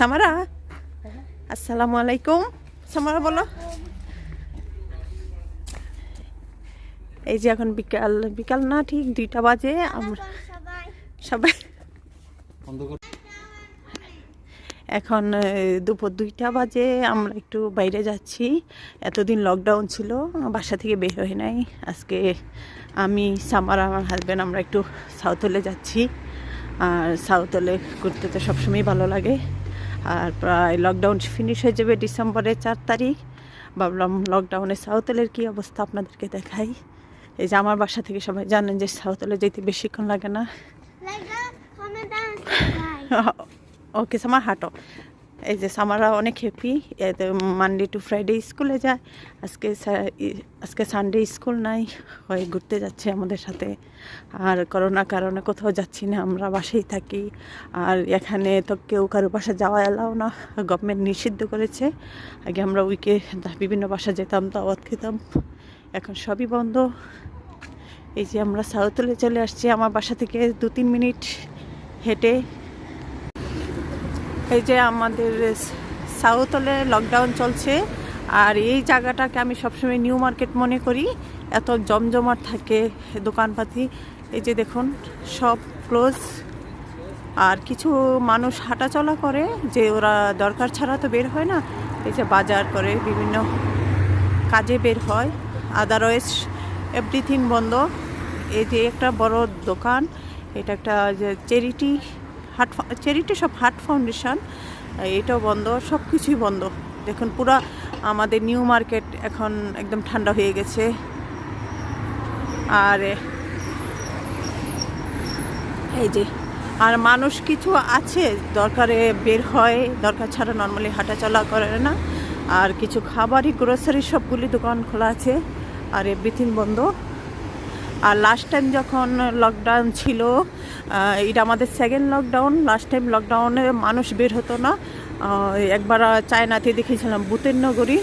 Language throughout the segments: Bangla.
সামারা আসসালামু আলাইকুম সামারা বলো। এই যে এখন বিকাল বিকাল না, ঠিক দুইটা বাজে। আমরা সবাই এখন দুপুর দুইটা বাজে। আমরা একটু বাইরে যাচ্ছি। এতদিন লকডাউন ছিল, বাসা থেকে বের হই নাই। আজকে আমি সামার আমার হাজব্যান্ড আমরা একটু সাউথলে যাচ্ছি। আর সাউথলে ঘুরতে তো সবসময় ভালো লাগে। আর প্রায় লকডাউন ফিনিশ হয়ে যাবে ডিসেম্বরের চার তারিখ। ভাবলাম লকডাউনে সাউথলের কী অবস্থা আপনাদেরকে দেখাই। এই যে আমার বাসা থেকে সবাই জানেন যে সাউথলে যেতে বেশিক্ষণ লাগে না. ওকে সামার হাঁটো। এই যে সামারা অনেক হ্যাপি মানডে টু ফ্রাইডে স্কুলে যায়। আজকে আজকে সানডে স্কুল নাই, হয় ঘুরতে যাচ্ছে আমাদের সাথে। আর করোনার কারণে কোথাও যাচ্ছি না, আমরা বাসায় থাকি। আর এখানে তো কেউ কারও বাসা যাওয়া এলাও না গভর্নমেন্ট নিষিদ্ধ করেছে। আগে আমরা উইকে বিভিন্ন বাসা যেতাম, দাওয়াত খেতাম। এখন সবই বন্ধ। এই যে আমরা সাউথলে চলে আসছি, আমার বাসা থেকে দু তিন মিনিট হেঁটে। এই যে আমাদের সাউথলে লকডাউন চলছে, আর এই জায়গাটাকে আমি সবসময় নিউ মার্কেট মনে করি। এত জমজমাট থাকে দোকানপাতি। এই যে দেখুন, সব ক্লোজ আর কিছু মানুষ হাঁটাচলা করে, যে ওরা দরকার ছাড়া তো বের হয় না। এই যে বাজার করে, বিভিন্ন কাজে বের হয়। আদারওয়াইজ এভরিথিং বন্ধ। এই যে একটা বড় দোকান, এটা একটা যে চ্যারিটি হাট চ্যারিটি সব হাট ফাউন্ডেশন এটাও বন্ধ, সব কিছুই বন্ধ। দেখুন, পুরা আমাদের নিউ মার্কেট এখন একদম ঠান্ডা হয়ে গেছে। আর এই যে, আর মানুষ কিছু আছে, দরকারে বের হয়, দরকার ছাড়া নর্মালি হাঁটাচলা করে না। আর কিছু খাবারই গ্রোসারি সবগুলি দোকান খোলা আছে, আর এভরিথিং বন্ধ। আর লাস্ট টাইম যখন লকডাউন ছিল এটা আমাদের সেকেন্ড লকডাউন লাস্ট টাইম লকডাউনে মানুষ বের হতো না। একবার চায়নাতে দেখেছিলাম, ভূতের নগরী।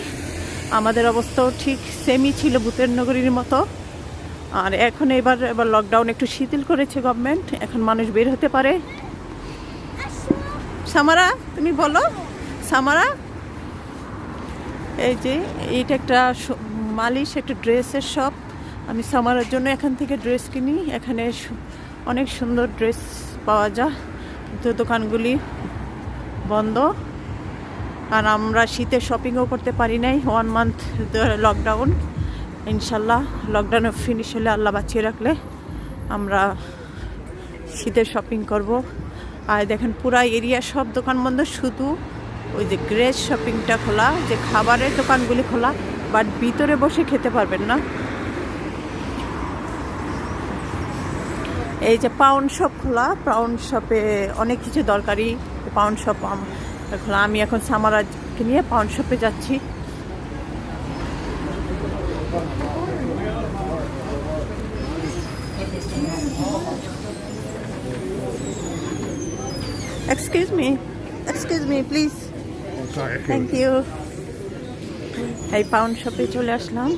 আমাদের অবস্থাও ঠিক সেমই ছিল ভূতের নগরীর মতো। আর এখন এবার এবার লকডাউন একটু শিথিল করেছে গভর্নমেন্ট এখন মানুষ বের হতে পারে। সামারা, তুমি বলো? সামারা? এই যে, এইটা একটা মালিশ, একটা ড্রেসের শপ আমি সামারার জন্য এখান থেকে ড্রেস কিনি, এখানে অনেক সুন্দর ড্রেস পাওয়া যায়। তো দোকানগুলি বন্ধ। আর আমরা শীতে শপিংও করতে পারি নাই। ওয়ান মান্থ লকডাউন ইনশাল্লাহ লকডাউনে ফিনিশ হলে আল্লাহ বাঁচিয়ে রাখলে আমরা শীতের শপিং করব। আর দেখেন পুরা এরিয়া সব দোকান বন্ধ। শুধু ওই যে গ্রেস শপিংটা খোলা, যে খাবারের দোকানগুলি খোলা বাট ভিতরে বসে খেতে পারবেন না। এই যে পাউন্ড শপ খোলা পাউন্ড শপে অনেক কিছু দরকারি। পাউন্ড শপ খোলা। আমি এখন সামারাজকে নিয়ে পাউন্ড শপে যাচ্ছি। Excuse me excuse me please thank you এই পাউন্ড শপে চলে আসলাম।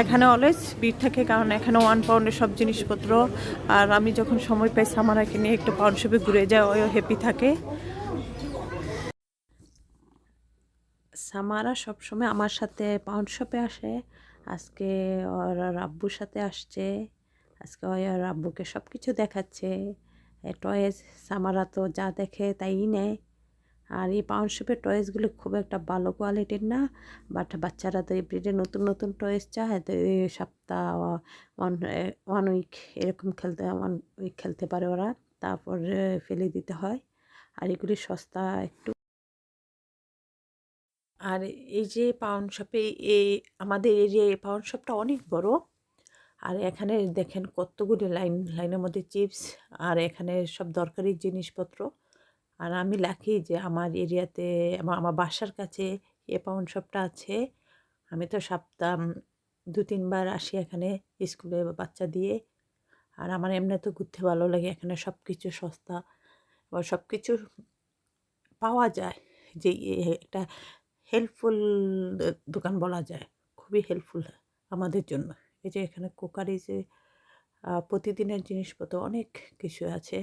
এখানে অলওয়েজ ভিড় থাকে, কারণ এখানে ওয়ান পাউন্ডের সব জিনিসপত্র। আর আমি যখন সময় পাই সামারাকে নিয়ে একটু পাউন্ড শপে ঘুরে যায় ওও হ্যাপি থাকে। সামারা সবসময় আমার সাথে পাউন্ড শপে আসে। আজকে ওর আব্বুর সাথে আসছে। আজকে ওর আব্বুকে সব কিছু দেখাচ্ছে টয়েস সামারা তো যা দেখে তাই নেয়। আর এই পাউন্ড শপের টয়েসগুলো খুব একটা ভালো কোয়ালিটির না বাট বাচ্চারা তো এভরিডে নতুন নতুন টয়েস চায়, তো এই সপ্তাহ ওয়ান ওয়ান উইক এরকম খেলতে ওয়ান উইক খেলতে পারে ওরা, তারপর ফেলে দিতে হয়। আর এগুলি সস্তা একটু। আর এই যে পাউন্ড শপে এই আমাদের এরিয়ায় পাউন্ড শপটা অনেক বড়। আর এখানে দেখেন কতগুলি লাইন লাইনের মধ্যে চিপস আর এখানে সব দরকারি জিনিসপত্র। আর আমি লাকি যে, আমার এরিয়াতে আমার বাসার কাছে এ পাউন্ড শপটা আছে। আমি তো সপ্তাহ দু তিনবার আসি এখানে স্কুলে বাচ্চা দিয়ে। আর আমার এমনি তো ঘুরতে ভালো লাগে, এখানে সব কিছু সস্তা। এবার সব কিছু পাওয়া যায় যে একটা হেল্পফুল দোকান বলা যায়। খুবই হেল্পফুল আমাদের জন্য। এই যে, এখানে কুকারি যে প্রতিদিনের জিনিসপত্র অনেক কিছু আছে।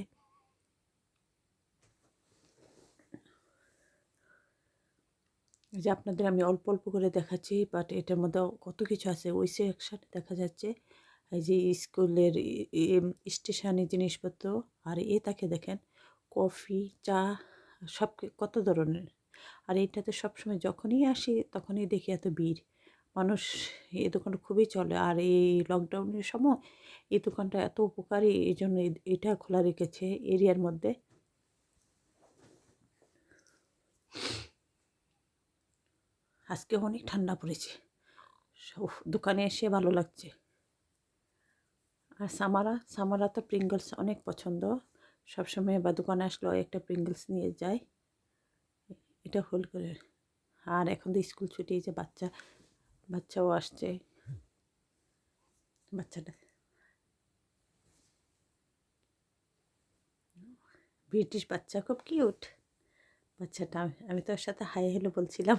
যে আপনাদের আমি অল্প অল্প করে দেখাচ্ছি বাট এটার মধ্যে কত কিছু আছে? ওই একসাথে দেখা যাচ্ছে, এই যে স্কুলের স্টেশনে জিনিসপত্র, আর এ তাকে দেখেন, কফি, চা, সব কত ধরনের? আর এইটাতে সবসময় যখনই আসি, তখনই দেখি এত ভিড়। মানুষ এই দোকানটা খুবই চলে, আর এই লকডাউনের সময় এই দোকানটা এত উপকারী, এই জন্য এটা খোলা রেখেছে এরিয়ার মধ্যে। আজকে অনেক ঠান্ডা পড়েছে। দোকানে এসে ভালো লাগছে। আর সামারা সামারা তো প্রিঙ্গলস অনেক পছন্দ। সবসময় বা দোকানে আসলেও একটা প্রিঙ্গলস নিয়ে যায়। এটা হোল করে। আর এখন তো স্কুল ছুটি যে বাচ্চা, বাচ্চাও আসছে। বাচ্চাটা। ব্রিটিশ বাচ্চা, খুব কিউট বাচ্চাটা, আমি- আমি তো ওর সাথে হাই হ্যালো বলছিলাম।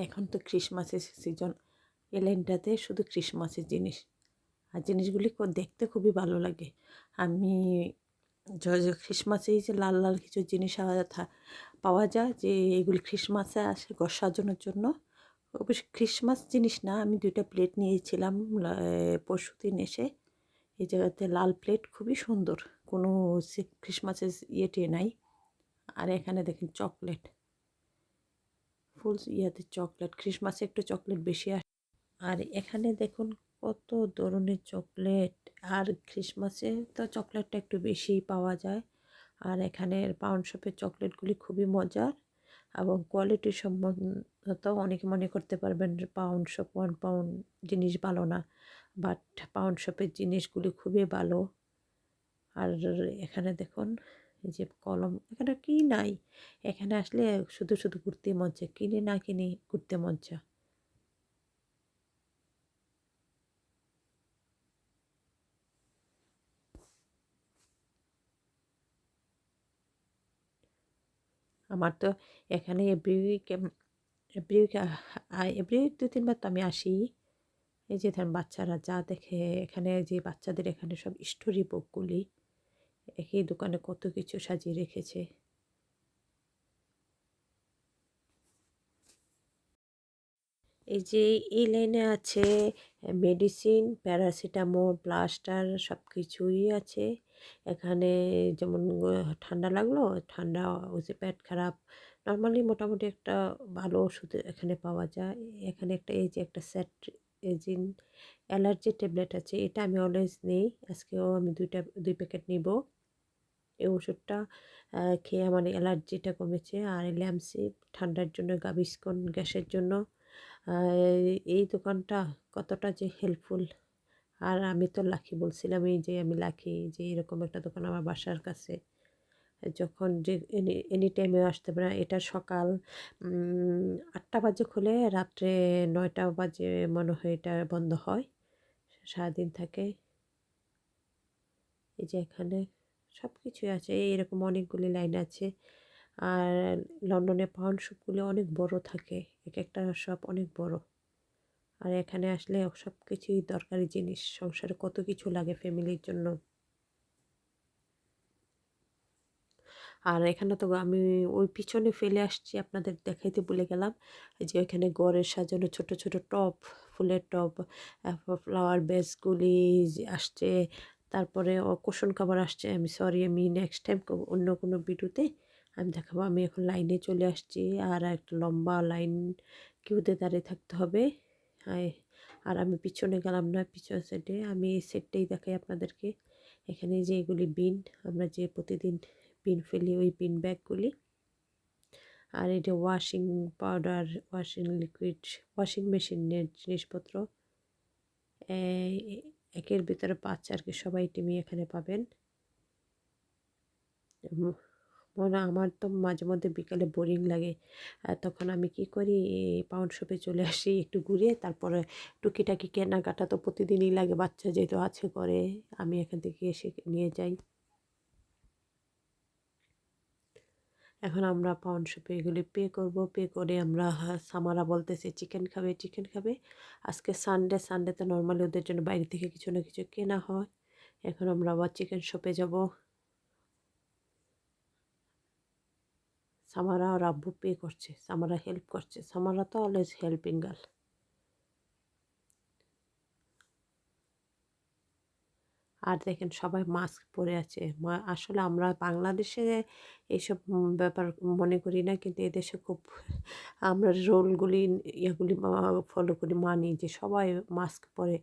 এখন তো ক্রিসমাসের সিজন এই শুধু ক্রিসমাসের জিনিস। আর জিনিসগুলি দেখতে খুবই ভালো লাগে। আমি য- য- লাল লাল কিছু জিনিস পাওয়া যায় যে এগুলি খ্রিসমাসে আসে ঘর সাজানোর জন্য। অবশ্য ক্রিসমাস জিনিস না, আমি দুইটা প্লেট নিয়েছিলাম পরশু দিন এসে। এই জায়গাতে লাল প্লেট খুবই সুন্দর। কোনো খ্রিসমাসের ইয়েটে নাই। আর এখানে দেখেন চকলেট ফুল ইয়াতে চকলেট, ক্রিসমাসে একটু চকলেট বেশি আসে, আর এখানে দেখুন কত ধরনের চকলেট, আর ক্রিসমাসে তো চকলেটটা একটু বেশি পাওয়া যায়, আর এখানের পাউন্ড শপের চকলেটগুলি খুবই মজার, এবং কোয়ালিটি সম্বন্ধত অনেকে মনে করতে পারবেন পাউন্ড শপ ওয়ান পাউন্ড জিনিস ভালো না, বাট পাউন্ড শপের জিনিসগুলি খুবই ভালো, আর এখানে দেখুন এই যে কলম, এখানে কি নাই? এখানে আসলে শুধু শুধু ঘুরতে মজা কিনে না কিনে ঘুরতে মজা আমার তো এখানে every week every week every week দু তিনবার তো আমি আসি। এই যে ধরেন বাচ্চারা যা দেখে, এখানে যে বাচ্চাদের এখানে সব স্টোরি বুকগুলি একই দোকানে কত কিছু সাজিয়ে রেখেছে। এই যে এই লাইনে আছে মেডিসিন প্যারাসিটামল প্লাস্টার সব কিছুই আছে। এখানে যেমন ঠান্ডা লাগল, ঠান্ডা ওই যে পেট খারাপ। নর্মালি মোটামুটি একটা ভালো ওষুধ এখানে পাওয়া যায়। এখানে একটা, এই যে একটা সেট এজিন অ্যালার্জি ট্যাবলেট আছে, এটা আমি অলওয়েজ নিই। আজকেও আমি দুইটা, দুই প্যাকেট নিব। এই ওষুধটা খেয়ে আমার অ্যালার্জিটা কমেছে। আর ল্যামসি ঠান্ডার জন্য গাবিস্কন গ্যাসের জন্য এই দোকানটা কতটা যে হেল্পফুল আর আমি তো লাখি বলছিলাম এই যে আমি লাখি যে এরকম একটা দোকান আমার বাসার কাছে। যখন যে এনি টাইমে আসতে পারে এটা সকাল আটটা বাজে খুলে রাত্রে নয়টা বাজে মনে হয় এটা বন্ধ হয়। সারাদিন থাকে। এই যে এখানে সব কিছুই আছে, এরকম অনেকগুলি লাইন আছে। আর লন্ডনে পাউন্ড শপগুলি অনেক বড় থাকে, এক একটা শপ অনেক বড়। আর এখানে আসলে সব কিছুই দরকারি জিনিস, সংসারে কত কিছু লাগে ফ্যামিলির জন্য। আর এখানে তো আমি ওই পিছনে ফেলে আসছি আপনাদের দেখাইতে ভুলে গেলাম। যে ওইখানে ঘরের সাজানো ছোট ছোট টপ ফুলের টব ফ্লাওয়ার বেসগুলি আসছে, তারপরে কোশন কাভার আসছে। আমি সরি আমি নেক্সট টাইম অন্য কোনো ভিডিওতে আমি দেখাবো। আমি এখন লাইনে চলে আসছি আর একটা লম্বা লাইন কিউতে দাঁড়িয়ে থাকতে হবে। আর আমি পিছনে গেলাম না, পিছন সাইডে আমি এই সেটটাই দেখাই আপনাদেরকে। এখানে যে এগুলি বিন আমরা যে প্রতিদিন বিন ফেলি, ওই পিন ব্যাগগুলি আর এটা washing powder washing liquid washing মেশিনের জিনিসপত্র একের ভিতরে পাঁচ আর কি সবাই টিমি এখানে পাবেন। মনে, আমার তো মাঝে মধ্যে বিকালে বোরিং লাগে। তখন আমি কি করি পাউন্ড শপে চলে আসি, একটু ঘুরে, তারপরে টুকিটাকি কেনাকাটা তো প্রতিদিনই লাগে, বাচ্চা যেহেতু আছে করে আমি এখান থেকে এসে নিয়ে যাই। এখন আমরা পাউন্ড শপে এগুলি পে করব। পে করে আমরা সামারা বলতেছি চিকেন খাবে চিকেন খাবে। আজকে সানডে সানডেতে নর্মালি ওদের জন্য বাইরে থেকে কিছু না কিছু কেনা হয়। এখন আমরা আবার চিকেন শপে যাব। সামারা আর আব্বু পে করছে, সামারা হেল্প করছে। সামারা তো অলওয়েজ হেল্পিং গার্ল আর দেখেন সবাই মাস্ক পরে আছে। আসলে আমরা বাংলাদেশে এইসব ব্যাপার মনে করি না, কিন্তু এদেশে খুব, আমরা রোলগুলি, ইয়েগুলি ফলো করি, মানি যে সবাই মাস্ক পরে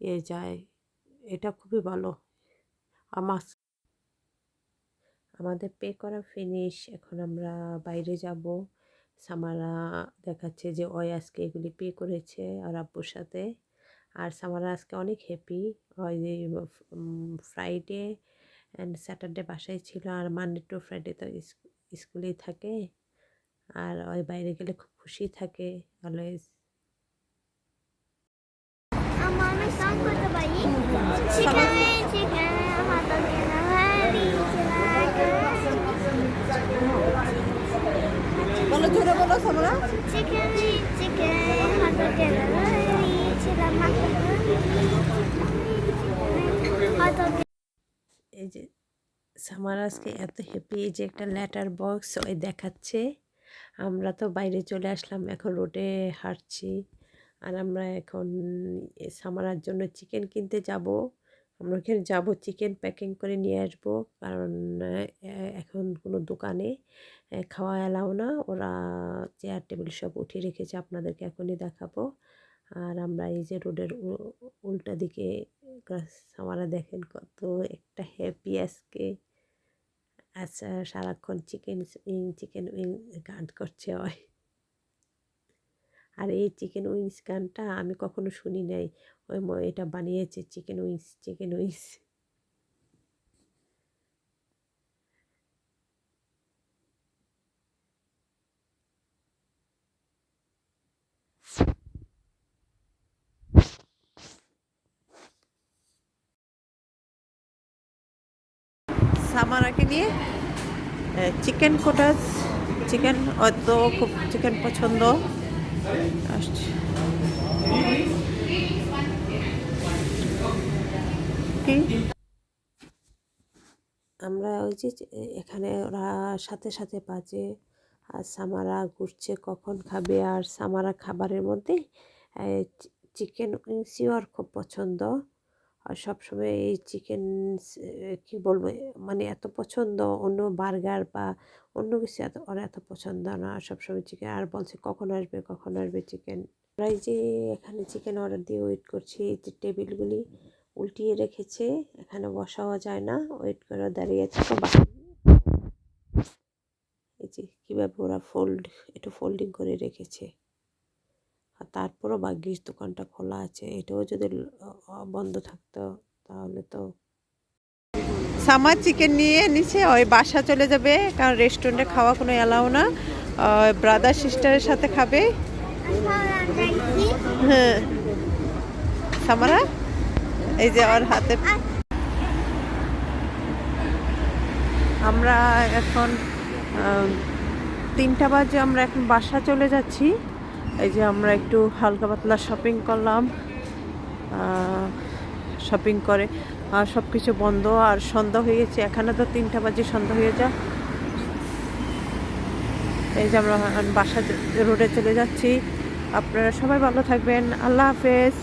এ যায়। এটা খুবই ভালো। আর মাস্ক আমাদের পে করা ফিনিশ এখন আমরা বাইরে যাব। সামারা দেখাচ্ছে যে আজকে এগুলি পে করেছে আর আব্বুর সাথে। আর সামারা আজকে অনেক হ্যাপি ওই যে ফ্রাইডে অ্যান্ড স্যাটারডে বাসায় ছিল আর মানডে টু ফ্রাইডে তো স্কুলেই থাকে আর ওই বাইরে গেলে খুব খুশি থাকে অলওয়েজ ভারি বলো জোরে বলো সামরা। চিকেন চিকেন আমার তো কেনা ভারি ছিলাম মাথা হয়তো এই যে সামার আজকে এত হ্যাপি যে একটা লেটার বক্স ওই দেখাচ্ছে। আমরা তো বাইরে চলে আসলাম, এখন রোডে হাঁটছি। আর আমরা এখন সামারার জন্য চিকেন কিনতে যাব। আমরা ওখানে যাব চিকেন প্যাকিং করে নিয়ে আসব। কারণ এখন কোনো দোকানে খাওয়া এলাও না। ওরা চেয়ার টেবিল সব উঠিয়ে রেখেছে, আপনাদেরকে এখনই দেখাবো। আর আমরা এই যে রোডের উল্টা দিকে, সামারা দেখেন কত একটা হ্যাপি আজকে। আচ্ছা সারাক্ষণ চিকেন উইং চিকেন উইং গান করছে ওই। আর এই চিকেন উইংস গানটা আমি কখনো শুনি নাই। ওই এটা বানিয়েছে চিকেন উইংস চিকেন উইংস। সামারাকে নিয়ে চিকেন কোটাস চিকেন অত খুব চিকেন পছন্দ। আমরা ওই যে এখানে ওরা সাথে সাথে বাজে, আর সামারা ঘুরছে কখন খাবে, আর সামারা খাবারের মধ্যে চিকেন উইংসিও আর খুব পছন্দ। আর সবসময় এই চিকেন কি বলব মানে এত পছন্দ, অন্য বার্গার বা অন্য কিছু এত, ওর এত পছন্দ না। সবসময় চিকেন আর বলছে কখন আসবে কখন আসবে চিকেন এই যে এখানে চিকেন অর্ডার দিয়ে ওয়েট করছি, এই যে টেবিলগুলি উল্টিয়ে রেখেছে, এখানে বসাও যায় না ওয়েট করে দাঁড়িয়ে বাকি এই যে কীভাবে ওরা ফোল্ড একটু ফোল্ডিং করে রেখেছে। আর তারপরও ভাগ্যিস দোকানটা খোলা আছে, এটাও যদি বন্ধ থাকতো তাহলে তো সামার চিকেন নিয়ে নিচে ওই বাসা চলে যাবে, কারণ রেস্টুরেন্টে খাওয়া কোনো এলাও না। ব্রাদার সিস্টারের সাথে খাবে। হ্যাঁ। সামারা, এই যে ওর হাতে আমরা এখন তিনটা বাজে, আমরা এখন বাসা চলে যাচ্ছি। এই যে আমরা একটু হালকা পাতলা শপিং করলাম। শপিং করে, আর সব কিছু বন্ধ, আর সন্ধ্যা হয়ে গেছে। এখানে তো তিনটা বাজে সন্ধ্যা হয়ে যায় এই যে আমরা বাসা রোডে চলে যাচ্ছি। আপনারা সবাই ভালো থাকবেন। আল্লাহ হাফেজ।